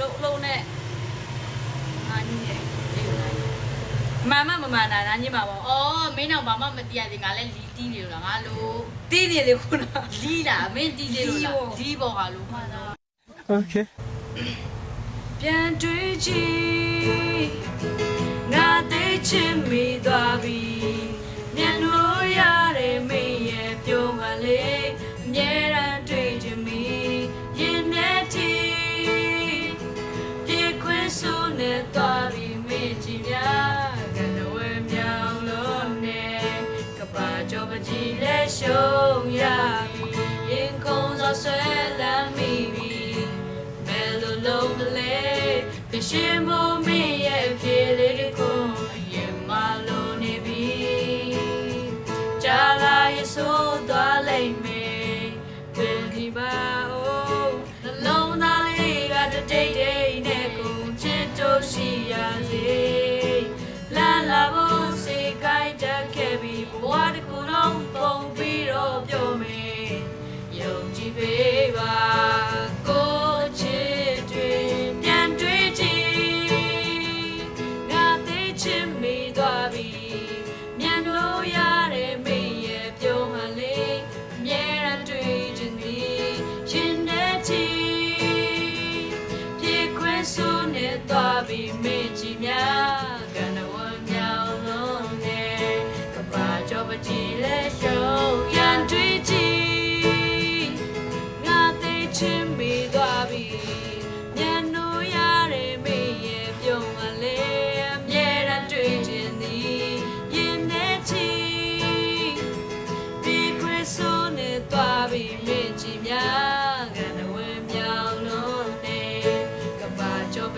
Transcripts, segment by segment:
လုံးလုံးနဲ့ငါညင်းရဲ့ဒီလိုမမမမနာနာညင်းပါပေါ့အော်မင်းတော့ဘာမှမသိရသေးငါလည်းလီတီးနေလို့လားငါလို့တီးနေလေခုနလီလားမင်းတီးနေလို့လားလီပေါ့လီပေါ်ကလို့မှတော့ Okay. ပြန်တွေ့ချင်ငါသိချင်မိသွားပြီ မင်းကြည့်များကနဝဲမြောင်လို့နဲ့ကပါကြောပကြီးလဲရှုံးရပြီရင်ခုန်စွာဆွဲလမ်းမိပြီဘယ်လိုလုံးမလဲပြရှင်မမင်းရဲ့ဖြေလေးတစ်ခုရင်မလို့နေပြီကြာလာရဆိုးသွားလိမ့်မယ်ဘယ်ဒီပါ ချင်မိသွားပြီမြန်လို့ရတဲ့မေရဲ့ပြုံးမှလေးအမြဲတမ်းတွေ့ချင်သည်ရှင်တဲ့ချီပြေခွင့်ဆိုနေသွားပြီ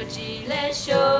င်လို့